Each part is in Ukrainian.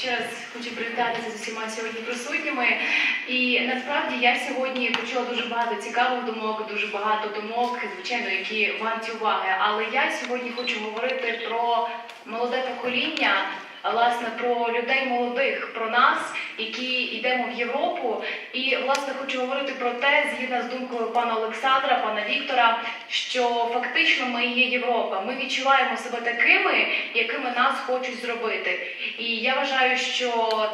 ще раз хочу привітатися з усіма сьогодні присутніми. І насправді я сьогодні почула дуже багато цікавих думок, дуже багато думок, звичайно, які варті уваги. Але я сьогодні хочу говорити про молоде покоління. Власне, про людей молодих, про нас, які йдемо в Європу, і власне хочу говорити про те, згідно з думкою пана Олександра, пана Віктора, що фактично ми є Європа. Ми відчуваємо себе такими, якими нас хочуть зробити. І я вважаю, що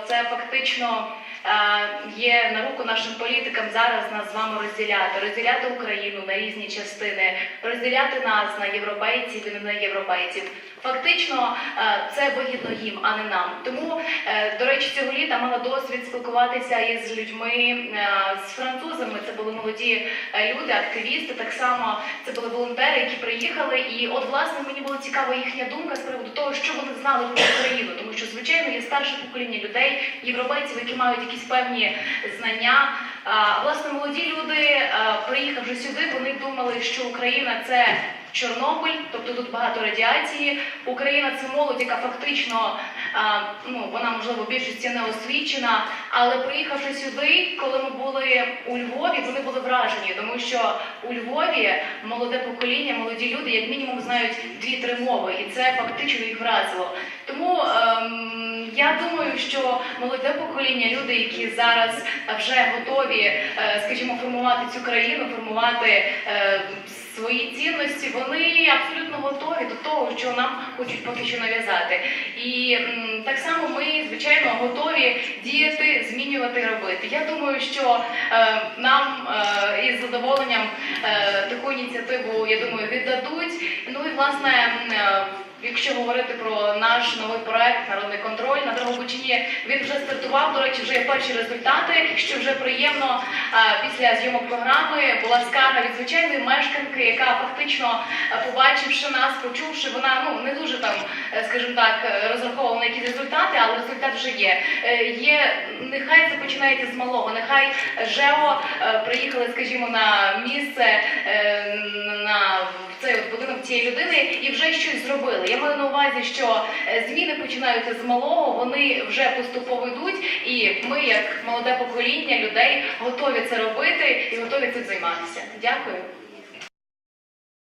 це фактично є на руку нашим політикам зараз нас з вами розділяти, розділяти Україну на різні частини, розділяти нас на європейців і не європейців. Фактично е, це вигідно їм, а не нам. Тому, е, до речі, цього літа мала досвід спілкуватися із людьми е, з французами. Це були молоді е, люди, активісти. Так само це були волонтери, які приїхали. І от власне мені було цікава їхня думка з приводу того, що вони знали про Україну, звичайно є старше покоління людей, європейців, які мають якісь певні знання. Власне молоді люди, е, приїхавши сюди, вони думали, що Україна це. Чорнобиль, тобто тут багато радіації. Україна це молодь, яка фактично ну вона можливо в більшості не освічена. Але приїхавши сюди, коли ми були у Львові, вони були вражені, тому що у Львові молоде покоління, молоді люди, як мінімум, знають дві-три мови, і це фактично їх вразило. Тому ем, я думаю, що молоде покоління, люди, які зараз вже готові, е, скажімо, формувати цю країну, формувати. е, свої цінності, вони абсолютно готові до того, що нам хочуть поки що нав'язати. І так само ми, звичайно, готові діяти, змінювати, робити. Я думаю, що е, нам е, із задоволенням е, таку ініціативу, я думаю, віддадуть. Ну і власне. Якщо говорити про наш новий проект Народний контроль на Дрогобичині, він вже стартував. До речі, вже є перші результати, що вже приємно після зйомок програми була скарга від звичайної мешканки, яка фактично, побачивши нас, почувши, вона ну не дуже там, е, скажімо так, е, розраховувала на якісь результати, але результат вже є. Е, Є нехай це починається з малого, нехай ЖЕО приїхали, скажімо, на місце на в будинок цієї людини і вже щось зробили. Я маю на увазі, що е, зміни починаються з малого, вони вже поступово йдуть, і ми, як молоде покоління людей, готові це робити і готові цим займатися. Дякую.